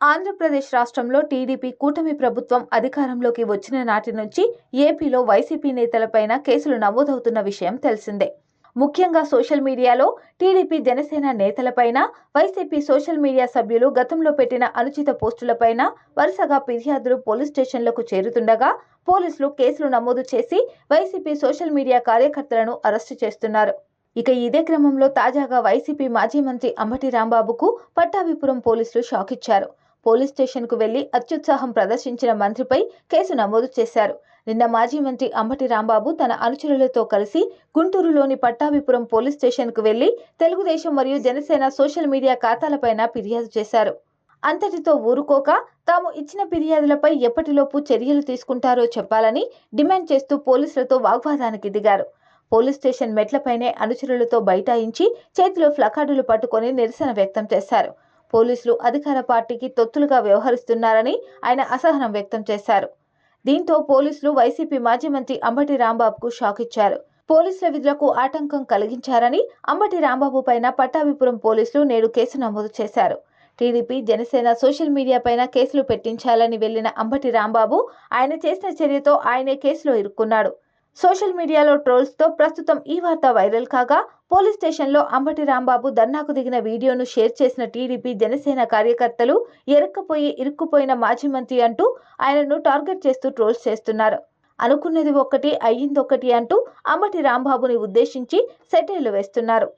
ఆంధ్రప్రదేశ్ రాష్ట్రంలో టీడీపీ కూటమి ప్రభుత్వం అధికారంలోకి వచ్చిన నాటి నుంచి ఏపీలో వైసీపీ నేతలపైన కేసులు నమోదవుతున్న విషయం తెలిసిందే. ముఖ్యంగా సోషల్ మీడియాలో టీడీపీ జనసేన నేతలపైన వైసీపీ సోషల్ మీడియా సభ్యులు గతంలో పెట్టిన అనుచిత పోస్టులపైన వరుసగా ఫిర్యాదులు పోలీస్ స్టేషన్లకు చేరుతుండగా పోలీసులు కేసులు నమోదు చేసి వైసీపీ సోషల్ మీడియా కార్యకర్తలను అరెస్టు చేస్తున్నారు. ఇక ఇదే క్రమంలో తాజాగా వైసీపీ మాజీ మంత్రి అంబటి రాంబాబుకు పట్టాభిపురం పోలీసులు షాక్ ఇచ్చారు పోలీస్ స్టేషన్కు వెళ్ళి అత్యుత్సాహం ప్రదర్శించిన మంత్రిపై కేసు నమోదు చేశారు. నిన్న మాజీ మంత్రి అంబటి రాంబాబు తన అనుచరులతో కలిసి గుంటూరులోని పట్టాభిపురం పోలీస్ స్టేషన్కు వెళ్ళి తెలుగుదేశం మరియు జనసేన సోషల్ మీడియా ఖాతాలపైన ఫిర్యాదు చేశారు. అంతటితో ఊరుకోక తాము ఇచ్చిన ఫిర్యాదులపై ఎప్పటిలోపు చర్యలు తీసుకుంటారో చెప్పాలని డిమాండ్ చేస్తూ పోలీసులతో వాగ్వాదానికి దిగారు. పోలీస్ స్టేషన్ మెట్లపైనే అనుచరులతో బైఠాయించి చేతిలో ఫ్లకార్డులు పట్టుకొని నిరసన వ్యక్తం చేశారు. పోలీసులు అధికార పార్టీకి తొత్తులుగా వ్యవహరిస్తున్నారని ఆయన అసహనం వ్యక్తం చేశారు. దీంతో పోలీసులు వైసీపీ మాజీ మంత్రి అంబటి రాంబాబుకు షాక్ ఇచ్చారు. పోలీసుల విధులకు ఆటంకం కలిగించారని అంబటి రాంబాబు పైన పట్టాభిపురం పోలీసులు నేడు కేసు నమోదు చేశారు. టీడీపీ జనసేన సోషల్ మీడియా పైన కేసులు పెట్టించాలని వెళ్ళిన అంబటి రాంబాబు ఆయన చేసిన చర్యతో ఆయనే కేసులో ఇరుక్కున్నాడు. సోషల్ మీడియాలో ట్రోల్స్తో ప్రస్తుతం ఈ వార్త వైరల్ కాగా పోలీస్ స్టేషన్లో అంబటి రాంబాబు ధర్నాకు దిగిన వీడియోను షేర్ చేసిన టీడీపీ జనసేన కార్యకర్తలు ఎరక్కపోయి ఇరుక్కుపోయిన మాజీ మంత్రి అంటూ ఆయనను టార్గెట్ చేస్తూ ట్రోల్స్ చేస్తున్నారు. అనుకున్నది ఒక్కటి అయ్యిందొక్కటి అంటూ అంబటి రాంబాబుని ఉద్దేశించి సెటైర్లు వేస్తున్నారు.